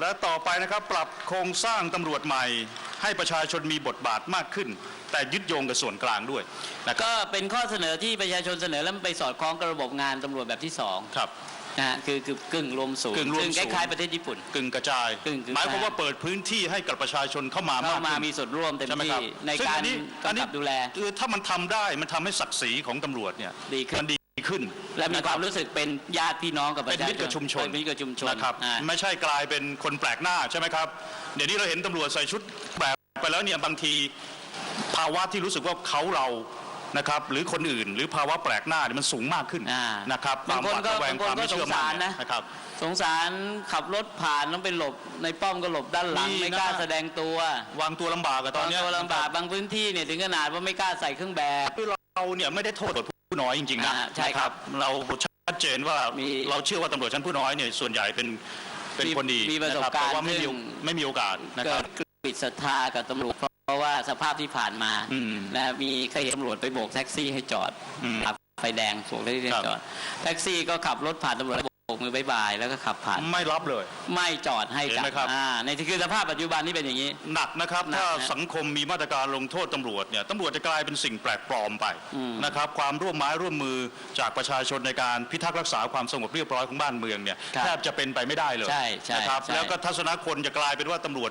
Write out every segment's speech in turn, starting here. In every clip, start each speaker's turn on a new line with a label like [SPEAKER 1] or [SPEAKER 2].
[SPEAKER 1] และต่อไปนะครับปรับโครงสร้างตำรวจใหม่ ให้ประชาชนมีบทบาทมากขึ้น แต่ยึดโยงกับส่วนกลางด้วยนะครับ
[SPEAKER 2] ก็เป็นข้อเสนอที่ประชาชนเสนอแล้วมันไปสอดคล้องกับระบบงานตำรวจแบบที่สอง
[SPEAKER 1] ครับ
[SPEAKER 2] นะฮะคือคือกึ่งรวมศูนย์
[SPEAKER 1] กึ่งรวม
[SPEAKER 2] ซึ่ง
[SPEAKER 1] ศู
[SPEAKER 2] คน
[SPEAKER 1] ย์
[SPEAKER 2] ล้ายๆประเทศญี่ปุ่น
[SPEAKER 1] กึ่งกระจาย
[SPEAKER 2] กึ่งกึ่ง
[SPEAKER 1] หมายความว่าเปิดพื้นที่ให้กับประชาชนเข้ามามาก
[SPEAKER 2] เข้ามา
[SPEAKER 1] ขึ้น
[SPEAKER 2] มีส่วนร่วมเต็ม
[SPEAKER 1] ใช่ไหมค
[SPEAKER 2] ที่
[SPEAKER 1] รับ
[SPEAKER 2] ใน
[SPEAKER 1] ซึ่ง
[SPEAKER 2] การ
[SPEAKER 1] อันี้อัน
[SPEAKER 2] กำ
[SPEAKER 1] นี้
[SPEAKER 2] กับดูแล
[SPEAKER 1] คือถ้ามันทำได้มันทำให้ศักดิ์ศรีของตำรวจเนี่ย
[SPEAKER 2] ดีขึ้น
[SPEAKER 1] มันดี ขึ้น
[SPEAKER 2] และมี
[SPEAKER 1] นะ
[SPEAKER 2] ค
[SPEAKER 1] รั
[SPEAKER 2] วา
[SPEAKER 1] บ
[SPEAKER 2] มรู้สึกเป็นญาติพี่น้องกับป
[SPEAKER 1] เป็น
[SPEAKER 2] ระชาชน
[SPEAKER 1] มิตรกับชุมชน
[SPEAKER 2] เป็นมิตรกับชุมชน
[SPEAKER 1] นะครับ
[SPEAKER 2] อ่า
[SPEAKER 1] ไม่ใช่กลายเป็นคนแปลกหน้าใช่ไหมครับ เดี๋ยวนี้เราเห็นตำรวจใส่ชุดแบบไปแล้วเนี่ยบางทีภาวะที่รู้สึกว่าเขาเรานะครับ หรือคนอื่น หรือภาวะแปลกหน้าเนี่ยมันสูงมากขึ้น
[SPEAKER 2] อ่า
[SPEAKER 1] นะครับ
[SPEAKER 2] บางคนก็
[SPEAKER 1] วมหวาดระแวง
[SPEAKER 2] บางคน
[SPEAKER 1] ความไม่เชื่อมั่น
[SPEAKER 2] ก็สงสารนะ
[SPEAKER 1] นะครับ
[SPEAKER 2] สงสารขับรถผ่านต้องไปหลบในป้อมก็หลบด้านหลัง
[SPEAKER 1] มี
[SPEAKER 2] ไม่กล้า
[SPEAKER 1] นะ
[SPEAKER 2] แสดงตัว
[SPEAKER 1] วางตัวลำบากกับต
[SPEAKER 2] ต
[SPEAKER 1] อ
[SPEAKER 2] อนน
[SPEAKER 1] เนี้ย
[SPEAKER 2] ตัวลำบากบางพื้นที่เนี่ยถึงขนาดว่าไม่กล้าใส่เครื่องแบบ
[SPEAKER 1] คือเราเนี่ยไม่ได้โทษตำรวจ ผู้น้อยจริงๆนะ
[SPEAKER 2] อ่าใช่ครับ
[SPEAKER 1] นะเราชัดเจนว่า
[SPEAKER 2] มี
[SPEAKER 1] เราเชื่อว่าตำรวจชั้นผู้น้อยเนี่ยส่วนใหญ่เป็นเป็น
[SPEAKER 2] มี
[SPEAKER 1] คนดี
[SPEAKER 2] มีประสบ
[SPEAKER 1] นค
[SPEAKER 2] การณ์
[SPEAKER 1] แต่ว่าไม่มี
[SPEAKER 2] ซึ่ง
[SPEAKER 1] ไม่มีโอกาสนะค
[SPEAKER 2] เกิ
[SPEAKER 1] รับ
[SPEAKER 2] ดปิดศรัทธากับตำรวจเพราะว่าสภาพที่ผ่านมา
[SPEAKER 1] อืม
[SPEAKER 2] นะมีเคยเห็นตำรวจไปโบกแท็กซี่ให้จอด
[SPEAKER 1] อืม
[SPEAKER 2] ครับไฟแดงโบกแท็กซี่ให้
[SPEAKER 1] ครับ
[SPEAKER 2] จอดแท็กซี่ก็ขับรถผ่านตำรวจแล้วโบ กมือบายบายแล้วก็ขับผ่าน
[SPEAKER 1] ไม่รับเลย
[SPEAKER 2] ไม่จอดให้
[SPEAKER 1] เห็น
[SPEAKER 2] จับ
[SPEAKER 1] ไหมครับ
[SPEAKER 2] อ่าในที่คือสภาพปัจจุบันนี่เป็นอย่างนี้
[SPEAKER 1] หนักนะครับ
[SPEAKER 2] หนัก
[SPEAKER 1] ถ้า
[SPEAKER 2] นะ
[SPEAKER 1] สังคมมีมาตรการลงโทษตำรวจเนี่ยตำรวจจะกลายเป็นสิ่งแปลกปลอมไป
[SPEAKER 2] อืม
[SPEAKER 1] นะครับความร่วมไม้ร่วมมือจากประชาชนในการพิทักษ์รักษาความสงบเรียบร้อยของบ้านเมืองเนี่ย
[SPEAKER 2] ครับ
[SPEAKER 1] แทบจะเป็นไปไม่ได้เลย
[SPEAKER 2] ใช่ใช่
[SPEAKER 1] นะครับ
[SPEAKER 2] ใช่
[SPEAKER 1] แล้วก็ทัศนคนจะกลายเป็นว่าตำรวจ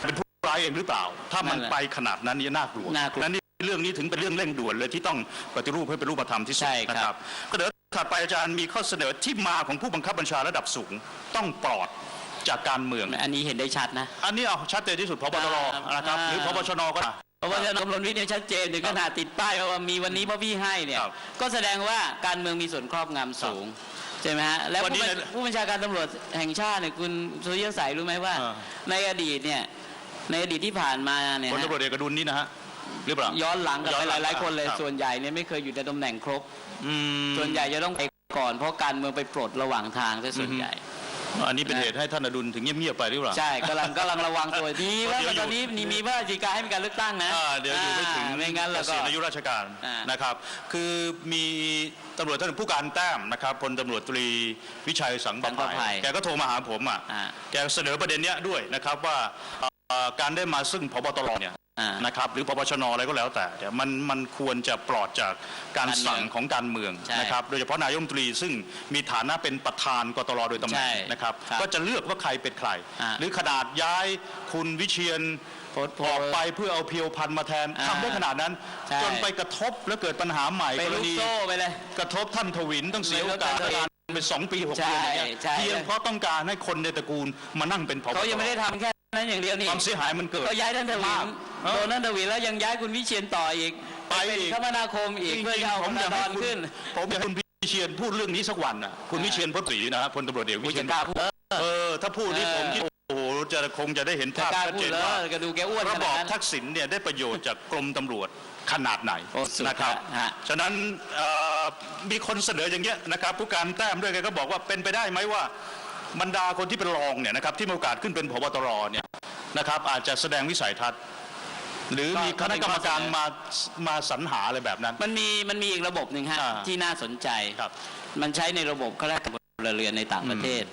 [SPEAKER 1] เป็นผู้ร้ายเองหรือเปล่า ถ้ามัน
[SPEAKER 2] นั่นแหละ
[SPEAKER 1] ไปขนาดนั้นเนี่ยน่ากลัว
[SPEAKER 2] น่ากลัว
[SPEAKER 1] และนี่เรื่องนี้ถึงเป็นเรื่องเร่งด่วนเลยที่ต้องปฏิรูปให้เป็นรูปธรรมที่สุด
[SPEAKER 2] ใช่ครับ
[SPEAKER 1] นะครับก็เดี๋ยว ถัดไปอาจารย์มีข้อเสนอที่มาของผู้บังคับบัญชาระดับสูง ต้องปลอดจากการเมือง
[SPEAKER 2] อันนี้เห็นได้ชัดนะ
[SPEAKER 1] อันนี้เอาชัดเจนที่สุดพบตร
[SPEAKER 2] อ่าน
[SPEAKER 1] นะครับ
[SPEAKER 2] อ่า
[SPEAKER 1] หรือพบชนก็ได้
[SPEAKER 2] เพราะว่าท่านกำลนวิทย์เนี่ยชัดเจนถึงขนาดติดป้ายว่ามีวันนี้เพราะพี่ให้เนี่ย
[SPEAKER 1] ครับ
[SPEAKER 2] ก็แสดงว่าการเมืองมีส่วนครอบงำสูงใช่ไหมฮะและ
[SPEAKER 1] วันนี้
[SPEAKER 2] ผู้บัญ
[SPEAKER 1] เนี่ย
[SPEAKER 2] ผู้บัญชาการตำรวจแห่งชาติเนี่ยคุณสุริยสัยรู้ไหมว่า
[SPEAKER 1] อ่า
[SPEAKER 2] ในอดีตเนี่ยในอดีตที่ผ่านมาเนี่ย
[SPEAKER 1] พล
[SPEAKER 2] ฮะ
[SPEAKER 1] ตำรวจเอกอดุลนี่นะฮะ หรือเปล่า
[SPEAKER 2] ย้อนหลังกัน
[SPEAKER 1] ย้อ
[SPEAKER 2] ไป
[SPEAKER 1] นหลัง
[SPEAKER 2] หลายๆคนเลย
[SPEAKER 1] ครับ
[SPEAKER 2] ส่วนใหญ่เนี่ยไม่เคยอยู่ในตำแหน่งครบ
[SPEAKER 1] อืม
[SPEAKER 2] ส่วนใหญ่จะต้องไปก่อนเพราะการเมืองไปปลดระหว่างทางซะส่วน
[SPEAKER 1] อือฮึ
[SPEAKER 2] ใหญ่
[SPEAKER 1] อันนี้เป็นเหตุให้ท่านอดุลถึงเงียบๆไปหรือเปล่า
[SPEAKER 2] ใช่กำลังกำลังระวังตัวทีว่า
[SPEAKER 1] เดี๋ยวอยู่
[SPEAKER 2] ตอนนี้นี่มีพระราชกาให้มีการเลือกตั้งนะ
[SPEAKER 1] อ่าเดี๋ยวอยู่ไม่ถึง
[SPEAKER 2] อ่าไม่งั้นแล้ว
[SPEAKER 1] เก
[SPEAKER 2] ก็
[SPEAKER 1] ษียณอายุราชการ
[SPEAKER 2] อ่าน
[SPEAKER 1] นะครับ คือมีตำรวจท่านผู้การแต้มนะครับพลตำรวจตรีวิชัยสังประ
[SPEAKER 2] สังประภั
[SPEAKER 1] ภัย
[SPEAKER 2] ย
[SPEAKER 1] แกก็โทรมาหาผมอะ
[SPEAKER 2] อ่า
[SPEAKER 1] แกเสนอประเด็นเนี้ยด้วยนะครับว่าเอ่อ การได้มาซึ่งพบตรเนี่ย
[SPEAKER 2] อ่า
[SPEAKER 1] นะครับหรือปปชนอะไรก็แล้วแต่เนี่ยมันมันควรจะปลอดจากการ
[SPEAKER 2] การเมือง
[SPEAKER 1] สั่งของการเมือง
[SPEAKER 2] ใช่
[SPEAKER 1] นะครับโดยเฉพาะนายกรัฐมนตรีซึ่งมีฐานะเป็นประธานกตรโดยตำแหน่ง
[SPEAKER 2] ใช่
[SPEAKER 1] นะครับ
[SPEAKER 2] ครับ
[SPEAKER 1] ก็จะเลือกว่าใครเป็นใคร
[SPEAKER 2] อ่า
[SPEAKER 1] หรือขนาดย้ายคุณวิเชียน
[SPEAKER 2] โพสต์โพ
[SPEAKER 1] อ
[SPEAKER 2] ส
[SPEAKER 1] อก
[SPEAKER 2] ต์
[SPEAKER 1] ไปเพื่อเอาเพียวพันธุ์มาแทน
[SPEAKER 2] อ่า
[SPEAKER 1] ทำได้ขนาดนั้น
[SPEAKER 2] ใช่
[SPEAKER 1] จนไปกระทบและเกิดปัญหาใหม่
[SPEAKER 2] ไป
[SPEAKER 1] กร
[SPEAKER 2] ลูก
[SPEAKER 1] ณี
[SPEAKER 2] โซ่ไปเลย
[SPEAKER 1] กระทบท่านทวินต้องเสียโอกาส
[SPEAKER 2] ไปลดการ
[SPEAKER 1] เป็นสองปีหก
[SPEAKER 2] ใช่
[SPEAKER 1] เดือนอย่างเงี้ย
[SPEAKER 2] ใช่
[SPEAKER 1] เพียงเพราะต้องการให้คนในตระกูลมานั่งเป็นพบ
[SPEAKER 2] เขายังไม่ได้ทำแค่ นั้นอย่างเดียวนี่
[SPEAKER 1] ความเสียหายมันเกิด
[SPEAKER 2] ก็ย้ายท่านทวิ
[SPEAKER 1] มานกเออ
[SPEAKER 2] โดนท่านทวินแล้วยังย้ายคุณวิเชียนต่ออีก
[SPEAKER 1] ไป
[SPEAKER 2] เป็น
[SPEAKER 1] อีก
[SPEAKER 2] คมนาคมอีก
[SPEAKER 1] จริงๆ
[SPEAKER 2] เพื่อจะเอา
[SPEAKER 1] ผ
[SPEAKER 2] คุ
[SPEAKER 1] ม
[SPEAKER 2] ณ
[SPEAKER 1] อยาก
[SPEAKER 2] ด
[SPEAKER 1] ให้
[SPEAKER 2] อน
[SPEAKER 1] คุณ
[SPEAKER 2] ขึ้น
[SPEAKER 1] ผมอยากให้คุณวิเชียนพูดเรื่องนี้สักวันน่ะคุณวิเชียนพจน์ศรีนะฮะพลตำรวจเอก
[SPEAKER 2] กู
[SPEAKER 1] วิเชีย
[SPEAKER 2] จะ
[SPEAKER 1] น
[SPEAKER 2] กล้าพูด
[SPEAKER 1] เออถ้าพูดนี่
[SPEAKER 2] เออ
[SPEAKER 1] ผมคิดโอ้โหจะคงจะได้เห็น
[SPEAKER 2] จะ
[SPEAKER 1] ภาพ
[SPEAKER 2] กล้า
[SPEAKER 1] ชัด
[SPEAKER 2] พู
[SPEAKER 1] เจ
[SPEAKER 2] ด
[SPEAKER 1] น
[SPEAKER 2] แล้ว
[SPEAKER 1] ว่า
[SPEAKER 2] ก็ดูแกอ้วนข
[SPEAKER 1] ระบ
[SPEAKER 2] นา
[SPEAKER 1] อ
[SPEAKER 2] ด
[SPEAKER 1] บ
[SPEAKER 2] นั้น
[SPEAKER 1] ทักษิณเนี่ยได้ประโยชน์จากกรมตำรวจขนาดไหน
[SPEAKER 2] โอ้สุด
[SPEAKER 1] นะครับ
[SPEAKER 2] ฮะ
[SPEAKER 1] ฉะนั้นเอ่อมีคนเสนออย่างเงี้ยนะครับผู้การแต้มด้วยแกก็บอกว่าเป็นไปได้ไหมว่า บรรดาคนที่เป็นรองเนี่ยนะครับที่มีโอกาสขึ้นเป็นพบตรเนี่ยนะครับอาจจะแสดงวิสัยทัศน์ หรือ
[SPEAKER 2] ก็
[SPEAKER 1] มีคณะกรรมการ
[SPEAKER 2] ก็เป็นข้อเสนอ
[SPEAKER 1] มามาสรรหาอะไรแบบนั้น
[SPEAKER 2] มันมีมันมีอีกระบบหนึ่งฮะ
[SPEAKER 1] อ่า
[SPEAKER 2] ที่น่าสนใจ
[SPEAKER 1] ครับ
[SPEAKER 2] มันใช้ในระบบข้าราชการพลเรือนในต่างประเทศ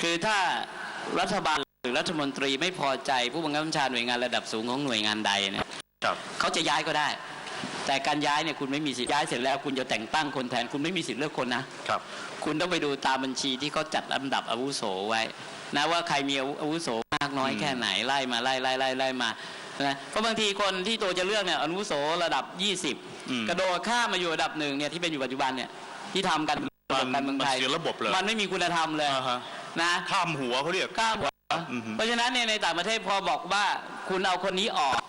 [SPEAKER 2] คือถ้ารัฐบาลหรือรัฐมนตรีไม่พอใจผู้บังคับบัญชาหน่วยงานระดับสูงของหน่วยงานใดเนี่ย
[SPEAKER 1] ครับ
[SPEAKER 2] เขาจะย้ายก็ได้ แต่การย้ายเนี่ยคุณไม่มีสิทธิ์ย้ายเสร็จแล้ว คุณจะแต่งตั้งคนแทนคุณไม่มีสิทธิ์เลือกคนนะ
[SPEAKER 1] ครับ
[SPEAKER 2] คุณต้องไปดูตามบัญชีที่เขาจัดลำดับอาวุโสไว้ นะว่าใครมีอาวุโสมากน้อย
[SPEAKER 1] อืม
[SPEAKER 2] แค่ไหนไล่มาไล่ไล่ไล่ไล่มานะเพราะบางทีคนที่ตัวจะเลือกเนี่ยอาวุโสระดับ 20 กระโดดข้ามมาอยู่ระดับหนึ่งเนี่ยที่เป็นอยู่ปัจจุบันเนี่ยที่ทำกันระบบการเมืองไทย
[SPEAKER 1] มันเสียระบบเลย
[SPEAKER 2] มันไม่มีคุณธรรมเลย
[SPEAKER 1] อ่าฮะ
[SPEAKER 2] นะ
[SPEAKER 1] ข้ามหัวเขาเรียก
[SPEAKER 2] ข้ามหัว
[SPEAKER 1] อือฮึ
[SPEAKER 2] เพราะฉะนั้นเนี่ยในต่างประเทศพอบอกว่าคุณเอาคนนี้ออก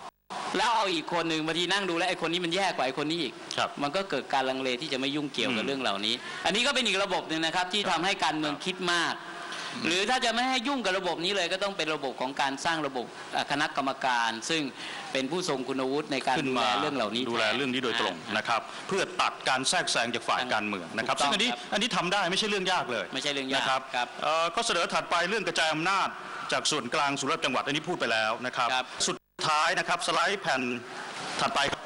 [SPEAKER 2] แล้วเอาอีกคนหนึ่งบางทีนั่งดูแล้วไอ้คนนี้มันแย่กว่าไอ้คนนี้อีก
[SPEAKER 1] ครับ
[SPEAKER 2] มันก็เกิดการลังเลที่จะไม่ยุ่งเกี่ยวกับ
[SPEAKER 1] อืม
[SPEAKER 2] เรื่องเหล่านี้ อันนี้ก็เป็นอีกระบบหนึ่งนะครับ ที่ทำให้การเมืองคิดมาก หรือถ้าจะไม่ให้ยุ่งกับระบบนี้เลยก็ต้องเป็นระบบของการสร้างระบบอะคณะกรรมการ ซึ่งเป็นผู้ทรงคุณวุฒิในการ
[SPEAKER 1] ขึ้น
[SPEAKER 2] ดูแล
[SPEAKER 1] มา
[SPEAKER 2] เรื่องเหล่านี้
[SPEAKER 1] ดูแลเรื่องนี้โดยตรง
[SPEAKER 2] อ่า
[SPEAKER 1] นะครับ เพื่อตัดการแทรกแซงจากฝ่ายการเมืองนะครับ
[SPEAKER 2] ถูกต้
[SPEAKER 1] ซึ่
[SPEAKER 2] อง
[SPEAKER 1] งอันนี้
[SPEAKER 2] ครับ
[SPEAKER 1] อันนี้ทำได้ไม่ใช่เรื่องยากเลย
[SPEAKER 2] ไม่ใช่เรื่องยาก
[SPEAKER 1] นะครับ
[SPEAKER 2] ครับ
[SPEAKER 1] เอ่อก็เสนอถัดไปเรื่องกระจายอำนาจจากส่วนกลางสู่ระดับจังหวัดอันนี้พูดไปแล้วนะครับ
[SPEAKER 2] ครับ
[SPEAKER 1] สุด ท้ายนะครับสไลด์แผ่นถัดไปครับ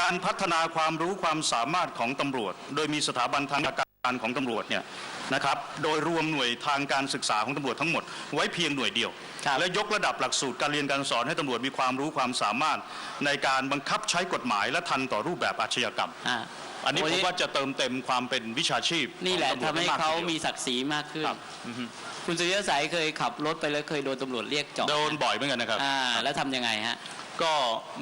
[SPEAKER 1] การพัฒนาความรู้ความสามารถของตำรวจ โดยมีสถาบันทางการของตำรวจเนี่ยนะครับ โดยรวมหน่วยทางการศึกษาของตำรวจทั้งหมดไว้เพียงหน่วยเดียว
[SPEAKER 2] ครับ
[SPEAKER 1] และยกระดับหลักสูตรการเรียนการสอนให้ตำรวจมีความรู้ความสามารถ ในการบังคับใช้กฎหมายและทันต่อรูปแบบอาชญากรรม
[SPEAKER 2] อ่า
[SPEAKER 1] อันนี้
[SPEAKER 2] โอ้
[SPEAKER 1] ผ
[SPEAKER 2] ย
[SPEAKER 1] มว่าจะเติมเต็มความเป็นวิชาชีพ
[SPEAKER 2] นี่แหละ
[SPEAKER 1] ของตำรวจ
[SPEAKER 2] ทำให้
[SPEAKER 1] มก
[SPEAKER 2] เขา
[SPEAKER 1] ทีดียว
[SPEAKER 2] มีศักดิ์ศรีมากขึ้น
[SPEAKER 1] ครับอือฮึ
[SPEAKER 2] คุณสุริยสัยเคยขับรถไปแล้วเคยโดนตำรวจเรียกจอด
[SPEAKER 1] โดนบ่อยเหมือนกันนะครับ
[SPEAKER 2] อ่า แล้วทำยังไงฮะ
[SPEAKER 1] ก็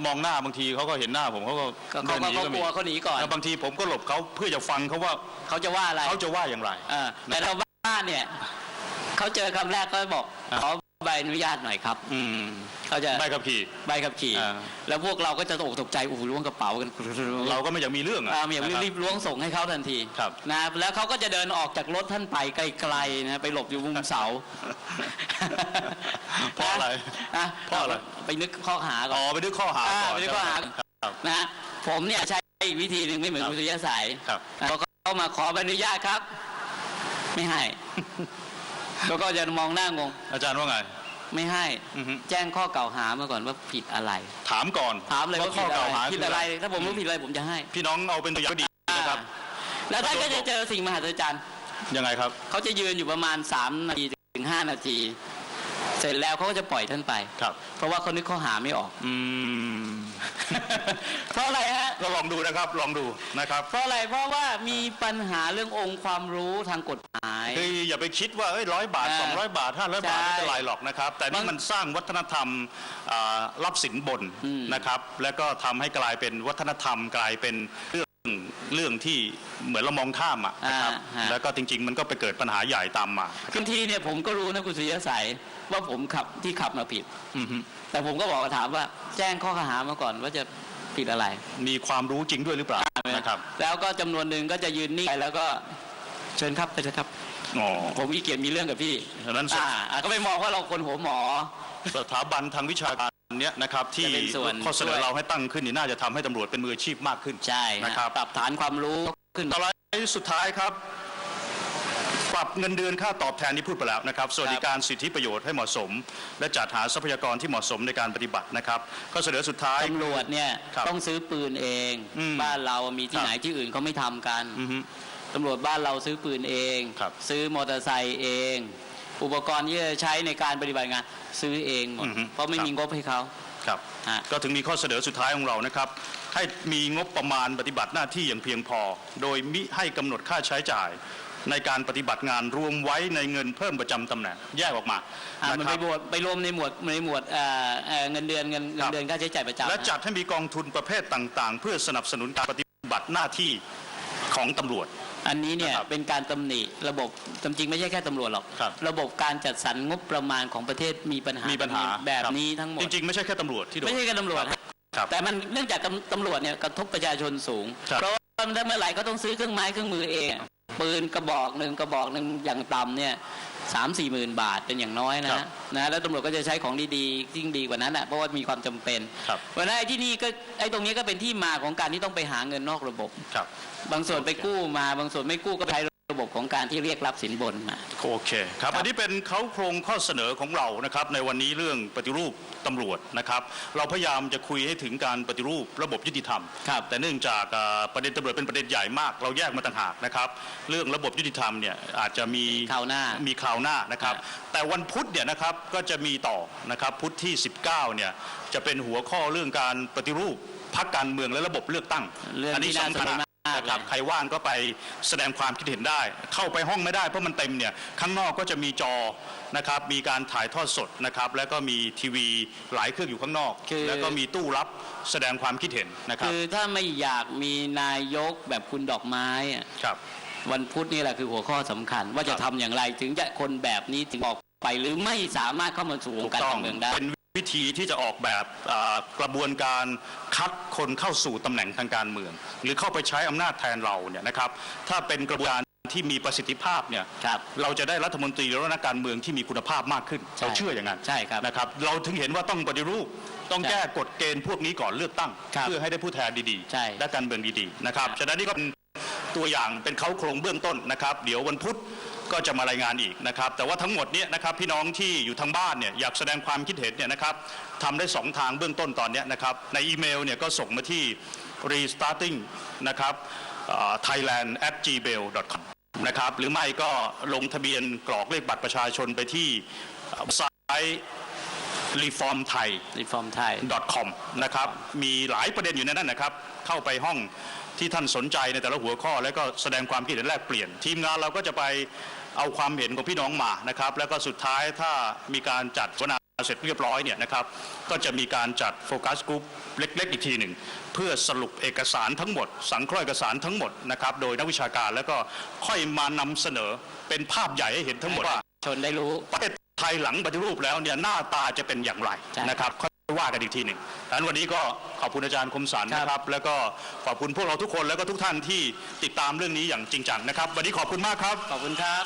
[SPEAKER 1] มองหน้าบางทีเขาก็เห็นหน้าผมเขาก็
[SPEAKER 2] ก็เขา
[SPEAKER 1] ดินหนี
[SPEAKER 2] เขา
[SPEAKER 1] ก็
[SPEAKER 2] ก
[SPEAKER 1] มี
[SPEAKER 2] ลัวเขาหนีก่อน
[SPEAKER 1] แล้วบางทีผมก็หลบเขาเพื่อจะฟังเขาว่า
[SPEAKER 2] เขาจะว่าอะไร
[SPEAKER 1] เขาจะว่าอย่างไร
[SPEAKER 2] เออแต่ชาวบ้านเนี่ยเขาเจอคำแรกก็บอก
[SPEAKER 1] อะ
[SPEAKER 2] ขอ ใบอนุญาตหน่อยครับ
[SPEAKER 1] อืม
[SPEAKER 2] เขาจะ
[SPEAKER 1] ใบขับขี่
[SPEAKER 2] ใบขับขี่
[SPEAKER 1] อ่า
[SPEAKER 2] แล้วพวกเราก็จะตกตกใจโอ้โหล้วงกระเป๋ากัน
[SPEAKER 1] เราก็ไม่อยากมีเรื่องอะ
[SPEAKER 2] อ่าอย่าง
[SPEAKER 1] นะครับ
[SPEAKER 2] รีบล้วงส่งให้เขาทันที
[SPEAKER 1] ครับ
[SPEAKER 2] นะแล้วเขาก็จะเดินออกจากรถท่านไปไกลๆนะไปหลบอยู่มุมเสา
[SPEAKER 1] เพราะอะไร
[SPEAKER 2] นะ
[SPEAKER 1] เพราะอะไร
[SPEAKER 2] ไปนึกข้อหาก่อน
[SPEAKER 1] อ๋อไปนึกข้อหาก่อน
[SPEAKER 2] อ่าไปนึกข้อหา
[SPEAKER 1] ครับ
[SPEAKER 2] นะฮะผมเนี่ยใช้อีกวิธีหนึ่งไม่เหมือน
[SPEAKER 1] ครับ
[SPEAKER 2] คุณสุริยะสาย
[SPEAKER 1] ครับ
[SPEAKER 2] เขาก็เข้ามาขอใบอนุญาตครับ ไม่ให้ แล้วก็จะมองหน้างง
[SPEAKER 1] อาจารย์ว่าไง
[SPEAKER 2] ไม่ให้
[SPEAKER 1] อือฮึ
[SPEAKER 2] แจ้งข้อกล่าวหามาก่อนว่าผิดอะไร
[SPEAKER 1] ถามก่อน
[SPEAKER 2] ถามเลยว่า
[SPEAKER 1] ข้
[SPEAKER 2] ผิ
[SPEAKER 1] อ
[SPEAKER 2] ด
[SPEAKER 1] ก
[SPEAKER 2] อะ
[SPEAKER 1] ล่าว
[SPEAKER 2] ไร
[SPEAKER 1] หา
[SPEAKER 2] ผิด
[SPEAKER 1] คือ
[SPEAKER 2] อะ
[SPEAKER 1] อะไรไร
[SPEAKER 2] ถ้าผมรู้ผิดอะไรผมจะให้
[SPEAKER 1] พี่น้องเอาเป็นตัวอย่างที่ดีนะครับ
[SPEAKER 2] แล้วท่านก็จะเจอสิ่งมหัศจรรย์
[SPEAKER 1] ยังไงครับ
[SPEAKER 2] เขาจะยืนอยู่ประมาณ 3 นาทีถึง 5 นาที เสร็จแล้วเขาก็จะปล่อยท่านไป
[SPEAKER 1] ครับ
[SPEAKER 2] เพราะว่าเขานึกข้อหาไม่ออก
[SPEAKER 1] อืม
[SPEAKER 2] เพราะอะไรฮะ
[SPEAKER 1] ก็ลองดูนะครับลองดูนะครับ
[SPEAKER 2] เพราะอะไรเพราะว่ามีปัญหาเรื่ององค์ความรู้ทางกฎหมาย
[SPEAKER 1] คืออย่าไปคิดว่าเอ้ยร้อยบาท
[SPEAKER 2] อ่า
[SPEAKER 1] สองร้อยบาทห้าร้อยบาท
[SPEAKER 2] ใช่
[SPEAKER 1] ไม่เป็นไรหรอกนะครับ แต่นี่
[SPEAKER 2] บาง
[SPEAKER 1] มันสร้างวัฒนธรรมอ่ารับสินบน
[SPEAKER 2] อืม
[SPEAKER 1] นะครับ แล้วก็ทำให้กลายเป็นวัฒนธรรมกลายเป็นเรื่อง เรื่องที่เหมือนเรามองข้ามอะนะครับ
[SPEAKER 2] อ่าฮะ
[SPEAKER 1] แล้วก็จริง ๆ มันก็ไปเกิดปัญหาใหญ่ตามมา
[SPEAKER 2] บางทีเนี่ยผมก็รู้นะคุณสุริยะสายว่าผมขับที่ขับมาผิด
[SPEAKER 1] อือฮึ
[SPEAKER 2] แต่ผมก็บอกถามว่า แจ้งข้อกล่าวหามาก่อนว่าจะผิดอะไร
[SPEAKER 1] มีความรู้จริงด้วยหรือเปล่านะครับ
[SPEAKER 2] แล้วก็จำนวนหนึ่งก็จะยืนนิ่งไปแล้วก็เชิญครับไปเถอะครับ
[SPEAKER 1] อ๋อ
[SPEAKER 2] ผมขี้เกียจมีเรื่องกับพี่
[SPEAKER 1] ฉะนั้น
[SPEAKER 2] อ่าอ่าก็ไปมองว่าเราคนหัวหมอ
[SPEAKER 1] สถาบันทางวิชาการ เนี้ยนะครับที่
[SPEAKER 2] จะเป็นส่วน
[SPEAKER 1] ข้อเสน
[SPEAKER 2] ช่
[SPEAKER 1] อ
[SPEAKER 2] วย
[SPEAKER 1] เราให้ตั้งขึ้นนี่น่าจะทำให้ตำรวจเป็นมืออาชีพมากขึ้น
[SPEAKER 2] ใช่ฮ
[SPEAKER 1] นะครับ
[SPEAKER 2] ปรับฐานความรู้ขึ้น
[SPEAKER 1] ต่อไปสุดท้ายครับ ปรับเงินเดือนค่าตอบแทนที่พูดไปแล้วนะครับ สวัสดิการสิทธิประโยชน์ให้เหมาะสม และจัดหาทรัพยากรที่เหมาะสมในการปฏิบัตินะครับข้อเสนอสุดท้าย
[SPEAKER 2] ตำรวจเนี่ย
[SPEAKER 1] ครับ
[SPEAKER 2] ต้องซื้อปืนเอง
[SPEAKER 1] อืม
[SPEAKER 2] บ้านเรามีที่
[SPEAKER 1] ครับ
[SPEAKER 2] ไหนที่อื่นเขาไม่ทำกัน
[SPEAKER 1] อือฮึ
[SPEAKER 2] ตำรวจบ้านเราซื้อปืนเอง
[SPEAKER 1] ครับ
[SPEAKER 2] ซื้อมอเตอร์ไซค์เอง อุปกรณ์ที่จะใช้ในการปฏิบัติงานซื้อเองหมด
[SPEAKER 1] อือฮึ
[SPEAKER 2] เพราะไม่
[SPEAKER 1] ครับ
[SPEAKER 2] มีงบให้เขา
[SPEAKER 1] ครับ
[SPEAKER 2] ฮะ
[SPEAKER 1] ก็ถึงมีข้อเสนอสุดท้ายของเรานะครับ ให้มีงบประมาณปฏิบัติหน้าที่อย่างเพียงพอ โดยมิให้กำหนดค่าใช้จ่ายในการปฏิบัติงานรวมไว้ในเงินเพิ่มประจำตำแหน่งแยกออกมา
[SPEAKER 2] อะ
[SPEAKER 1] นะ
[SPEAKER 2] มัน
[SPEAKER 1] ค
[SPEAKER 2] ไป
[SPEAKER 1] รับ
[SPEAKER 2] บวชไปรวมในหมวดในหมวดเอ่อเอ่อเงินเดือนเงินเงิ
[SPEAKER 1] ครั
[SPEAKER 2] น
[SPEAKER 1] บ
[SPEAKER 2] เดือนค่าใช้จ่ายประจำ
[SPEAKER 1] และจัดให้มีกองทุนประเภทต่าง ๆ เพื่อสนับสนุนการปฏิบัติหน้าที่ของตำรวจ
[SPEAKER 2] อันนี้เนี่ย
[SPEAKER 1] นะครับ
[SPEAKER 2] เป็นการตำหนิระบบจริงๆไม่ใช่แค่ตำรวจหรอก
[SPEAKER 1] ครับ
[SPEAKER 2] ระบบการจัดสรรงบประมาณของประเทศมีปัญหา
[SPEAKER 1] มีปัญหา
[SPEAKER 2] แบบ
[SPEAKER 1] ครับ
[SPEAKER 2] นี้ทั้งหมด
[SPEAKER 1] จริงๆไม่ใช่แค่ตำรวจที่โดน
[SPEAKER 2] ไม่ใช่แค่ตำรวจฮะ
[SPEAKER 1] ครับ
[SPEAKER 2] แต่มันเนื่องจากตำตำรวจเนี่ยกระทบประชาชนสูง
[SPEAKER 1] ครับ
[SPEAKER 2] เพราะว่าถ้าเมื่อไหร่ก็ต้องซื้อเครื่องไม้เครื่องมือเองปืนกระบอกหนึ่งกระบอกหนึ่งอย่างต่ำเนี่ย สามสี่หมื่นบาทเป็นอย่างน้อยนะนะแล้วตำรวจก็จะใช้ของดีๆยิ่งดีกว่านั้นอะเพราะว่ามีความจำเป็น
[SPEAKER 1] ครับ
[SPEAKER 2] เพราะฉะนั้นไอ้ที่นี่ก็ไอ้ตรงนี้ก็เป็นที่มาของการที่ต้องไปหาเงินนอกระบบ
[SPEAKER 1] ครับ
[SPEAKER 2] บางส่วนไปกู้มาบางส่วนไม่กู้ก็ใช้ ระบบของการที่เรียกรับสินบนมา
[SPEAKER 1] โอเคครับ
[SPEAKER 2] ครับ
[SPEAKER 1] อันนี้เป็นเขาโครงข้อเสนอของเรานะครับในวันนี้เรื่องปฏิรูปตำรวจนะครับ เราพยายามจะคุยให้ถึงการปฏิรูประบบยุติธรรม
[SPEAKER 2] ครับ
[SPEAKER 1] แต่เนื่องจากอ่าประเด็นตำรวจเป็นประเด็นใหญ่มาก เราแยกมาต่างหากนะครับเรื่องระบบยุติธรรมเนี่ยอาจจะมี
[SPEAKER 2] คราวหน้า
[SPEAKER 1] มีคราวหน้านะครับ
[SPEAKER 2] อ่า
[SPEAKER 1] แต่วันพุธเนี่ยนะครับก็จะมีต่อนะครับพุธที่ 19เนี่ยจะเป็นหัวข้อเรื่องการปฏิรูปพักการเมืองและระบบเลือกตั้ง
[SPEAKER 2] เรื่อง
[SPEAKER 1] อันนี้
[SPEAKER 2] ที่น่า
[SPEAKER 1] สำคัญ
[SPEAKER 2] สนใจมาก
[SPEAKER 1] นะครับ
[SPEAKER 2] เลย
[SPEAKER 1] ใครว่างก็ไปแสดงความคิดเห็นได้ เข้าไปห้องไม่ได้เพราะมันเต็มเนี่ยข้างนอกก็จะมีจอนะครับมีการถ่ายทอดสดนะครับแล้วก็มีทีวีหลายเครื่องอยู่ข้างนอก
[SPEAKER 2] คือ
[SPEAKER 1] แล้วก็มีตู้รับแสดงความคิดเห็นนะครับ
[SPEAKER 2] คือถ้าไม่อยากมีนายกแบบคุณดอกไม้อะ
[SPEAKER 1] ครับ
[SPEAKER 2] วันพุธนี่แหละคือหัวข้อสำคัญ ว่าจะ
[SPEAKER 1] ครับ
[SPEAKER 2] ทำอย่างไรถึงจะคนแบบนี้ถึงออกไปหรือไม่สามารถเข้ามาสู่ว
[SPEAKER 1] ถู
[SPEAKER 2] ง
[SPEAKER 1] ก
[SPEAKER 2] การ
[SPEAKER 1] ต้อง
[SPEAKER 2] การเมืองได้
[SPEAKER 1] เป็น วิธีที่จะออกแบบอ่ากระบวนการคัดคนเข้าสู่ตำแหน่งทางการเมือง หรือเข้าไปใช้อำนาจแทนเราเนี่ยนะครับถ้าเป็นกระบวนการที่มีประสิทธิภาพเนี่ย
[SPEAKER 2] ครับ
[SPEAKER 1] เราจะได้รัฐมนตรีและนักการเมืองที่มีคุณภาพมากขึ้น
[SPEAKER 2] ใช่
[SPEAKER 1] เราเชื่ออย่างนั้น
[SPEAKER 2] ใช่ครับ
[SPEAKER 1] นะครับ เราถึงเห็นว่าต้องปฏิรูปต้อง
[SPEAKER 2] ใช่
[SPEAKER 1] แก้กฎเกณฑ์พวกนี้ก่อนเลือกตั้ง
[SPEAKER 2] ครับ
[SPEAKER 1] เพื่อให้ได้ผู้แทนดี
[SPEAKER 2] ใช่
[SPEAKER 1] และการเมืองดีๆนะครับ
[SPEAKER 2] ครับ
[SPEAKER 1] ฉะนั้นนี่ก็เป็นตัวอย่างเป็นเขาโครงเบื้องต้นนะครับ เดี๋ยววันพุธ ก็จะมารายงานอีกนะครับ แต่ว่าทั้งหมดเนี่ยนะครับพี่น้องที่อยู่ทางบ้านเนี่ยอยากแสดงความคิดเห็นเนี่ยนะครับทำได้สองทางเบื้องต้นตอนเนี้ยนะครับ ในอีเมลเนี่ยก็ส่งมาที่ restarting นะครับ thailand at gmail com นะครับหรือไม่ก็ลงทะเบียนกรอกเลขบัตรประชาชนไปที่เว็บไซต์ reform thai
[SPEAKER 2] รีฟอร์มไทย
[SPEAKER 1] com นะครับมีหลายประเด็นอยู่ในนั้นนะครับ เข้าไปห้อง ที่ท่านสนใจในแต่ละหัวข้อ แล้วก็แสดงความคิดเห็นแลกเปลี่ยน ทีมงานเราก็จะไปเอาความเห็นของพี่น้องมานะครับ แล้วก็สุดท้ายถ้ามีการจัดวนาเสร็จเรียบร้อยเนี่ยนะครับ ก็จะมีการจัดโฟกัสกลุ่มเล็ก ๆ อีกทีหนึ่ง เพื่อสรุปเอกสารทั้งหมด สังเคราะห์เอกสารทั้งหมดนะครับ โดยนักวิชาการแล้วก็ค่อยมานำเสนอเป็นภาพใหญ่ให้เห็นทั้งหมดว่า
[SPEAKER 2] ชนได้รู้
[SPEAKER 1] ประเทศไทยหลังปฏิรูปแล้วเนี่ยหน้าตาจะเป็นอย่างไร
[SPEAKER 2] ใช่
[SPEAKER 1] นะครับค่อย ว่ากันอีกทีหนึ่งดังนั้นวันนี้ก็ขอบคุณอาจารย์คมสัน
[SPEAKER 2] ครับ
[SPEAKER 1] นะครับ แล้วก็ขอบคุณพวกเราทุกคนแล้วก็ทุกท่านที่ติดตามเรื่องนี้อย่างจริงจังนะครับ วันนี้ขอบคุณมากครับ
[SPEAKER 2] ขอบคุณครับ